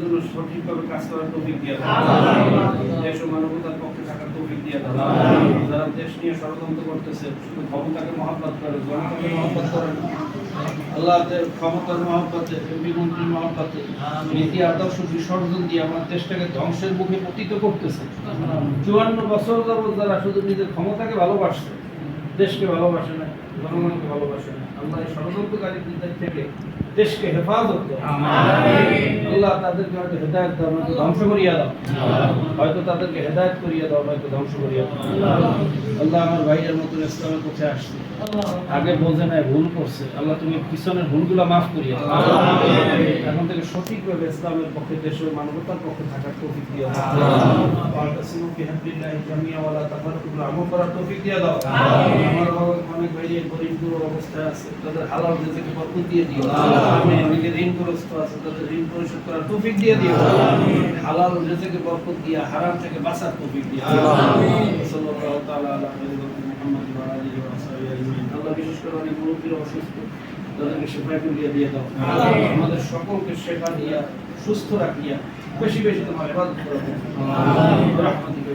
জন্য সঠিকভাবে কাজ করার তৌফিক দিয়ে দেশ ও মানবতার পক্ষে থাকার তৌফিক দিয়ে দাও। যারা দেশ নিয়ে ষড়যন্ত্র করতেছে শুধু ক্ষমতাকে মহাব্বত করে জনতাকে মহাব্বত করে আল্লাহ ক্ষমতার মহাব্বতে এমপি মন্ত্রীর মহাব্বতে নীতি আদর্শ বিসর্জন দিয়ে আমার দেশটাকে ধ্বংসের মুখে পতিত করতেছে। চুয়ান্ন বছর যাবত যারা শুধু নিজের ক্ষমতাকে ভালোবাসছে দেশকে ভালোবাসে না জনগণকে ভালোবাসে না। আল্লাহ এই ষড়যন্ত্রকারীদের থেকে দেশকে হেফাজত আল্লাহ তাদেরকে হয়তো হেদায়ত দাও নয়তো ধ্বংস করিয়া দাও। হয়তো তাদেরকে হেদায়ত করিয়া দাও হয়তো ধ্বংস করিয়া দাও। আল্লাহ আমার ভাইয়ের মতো ইসলামের পথে আসছে। আগে বোঝে নাই ভুল করছে। আল্লাহ তুমি পিছনের ভুলগুলো মাফ করিয়া এখন থেকে সঠিকভাবে ইসলামের পক্ষে দেশের মানবতার পক্ষে থাকার তৌফিক দিয়ে দাও। ওয়ালাইকুম বিহামদিল্লাহি জামিয়া ওয়ালা তাফাররুকুল আমল করার তৌফিক দিয়ে দাও। বাবা অনেক ভাই গরিব দুর অবস্থায় আছে তাদের হালাল রিজিকে বরকত দিয়ে দিও। আমি অনেকে ঋণগ্রস্ত আছে তাদের ঋণ পরিশোধ করার তৌফিক দিয়ে দিও। হালাল রিজিকে বরকত দিয়া হারাম থেকে বাঁচার তৌফিক দিয়ে সাল্লাল্লাহু তাআলা আলা মুহাম্মদ ওয়া আলিহি ওয়া সাহবিহি আজমাইন। আল্লাহ বিশেষ করে অনেক মুরব্বীরা অসুস্থ তাদেরকে শেফা দিয়ে দিয়ে দাও। আমাদের সকলকে শেফা দিয়া সুস্থ রাখিয়া বেশি বেশি তোমার ইবাদত করো। রহমতিকা